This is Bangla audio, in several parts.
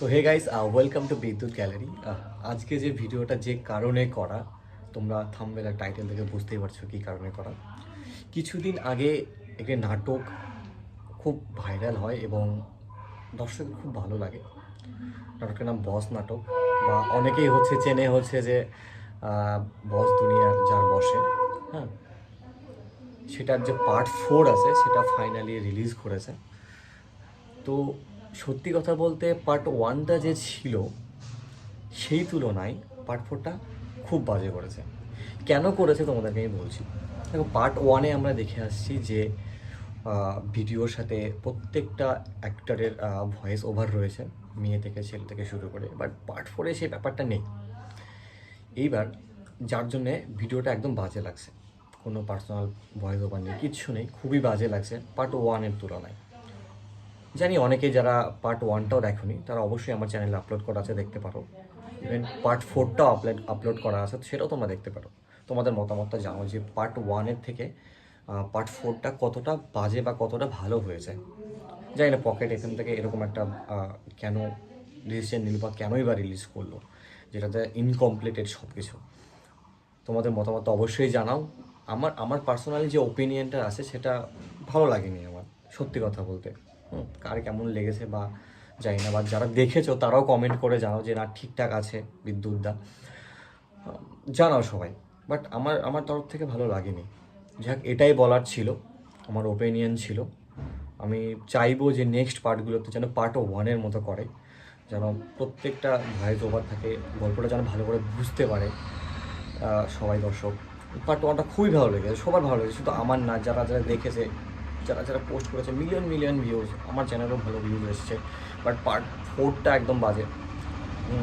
তো hey guys welcome to Bidyut gallery আজকে যে ভিডিওটা যে কারণে করা, তোমরা থামবেলার টাইটেল থেকে বুঝতেই পারছ কী কারণে করা। কিছুদিন আগে একটি নাটক খুব ভাইরাল হয় এবং দর্শকের খুব ভালো লাগে। নাটকের নাম বস নাটক বা অনেকেই হচ্ছে চেনে হচ্ছে যে বস দুনিয়ার যার বসে। হ্যাঁ সেটার যে পার্ট ফোর আছে, সেটা ফাইনালি রিলিজ করেছে। তো সত্যি কথা বলতে পার্ট ওয়ানটা যে ছিল, সেই তুলনায় পার্ট ফোরটা খুব বাজে করেছে। কেন করেছে তোমাদেরকে আমি বলছি? দেখো পার্ট ওয়ানে আমরা দেখে আসছি যে ভিডিওর সাথে প্রত্যেকটা অ্যাক্টরের ভয়েস ওভার রয়েছে, মেয়ে থেকে ছেলে থেকে শুরু করে। বাট পার্ট ফোরে সেই ব্যাপারটা নেই। এইবার যার জন্যে ভিডিওটা একদম বাজে লাগছে। কোনো পার্সোনাল ভয়েস ওভার নেই, কিচ্ছু নেই, খুবই বাজে লাগছে পার্ট ওয়ানের তুলনায়। জানি অনেকে যারা পার্ট ওয়ানটাও দেখোনি, তারা অবশ্যই আমার চ্যানেলে আপলোড করা আছে, দেখতে পারো। ইভেন পার্ট ফোরটাও আপলোড আপলোড করা আছে সেটাও তোমরা দেখতে পারো। তোমাদের মতামতটা জানো যে পার্ট ওয়ানের থেকে পার্ট ফোরটা কতটা বাজে বা কতটা ভালো হয়েছে। জানি না পকেট এখান থেকে এরকম একটা কেন ডিসিশন নিল বা কেনই বা রিলিজ করল, যেটাতে ইনকমপ্লিটেড সব কিছু তোমাদের মতামত অবশ্যই জানাও। আমার আমার পার্সোনালি যে ওপিনিয়নটা আছে, সেটা ভালো লাগেনি আমার, সত্যি কথা বলতে। কার কেমন লেগেছে বা জানি না, বা যারা দেখেছ তারাও কমেন্ট করে জানাও যে না, ঠিকঠাক আছে বিদ্যুৎদা। জানাও সবাই। বাট আমার আমার তরফ থেকে ভালো লাগেনি। যাক, এটাই বলার ছিল। আমার ওপিনিয়ন ছিল। আমি চাইব যে নেক্সট পার্টগুলোতে যেন পার্ট ওয়ানের মতো করে, যেন প্রত্যেকটা ভয়েস ওভার থাকে, গল্পটা যেন ভালো করে বুঝতে পারে সবাই দর্শক। পার্ট ওয়ানটা খুবই ভালো লেগেছে, সবার ভালো লেগেছে। শুধু আমার না, যারা যারা দেখেছে যারা যারা পোস্ট করেছে মিলিয়ন মিলিয়ন ভিউজ আমার চ্যানেলেও ভালো ভিউজ এসছে বাট পার্ট ফোরটা একদম বাজে।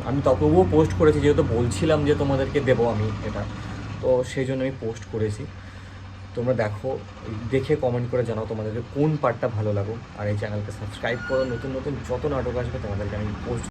আমি তবুও পোস্ট করেছি, যেহেতু বলছিলাম যে তোমাদেরকে দেবো আমি এটা, তো সেই জন্য আমি পোস্ট করেছি। তোমরা দেখো, দেখে কমেন্ট করে জানাও তোমাদেরকে কোন পার্টটা ভালো লাগো আর এই চ্যানেলকে সাবস্ক্রাইব করো, নতুন নতুন যত নাটক আসবে তোমাদেরকে আমি পোস্ট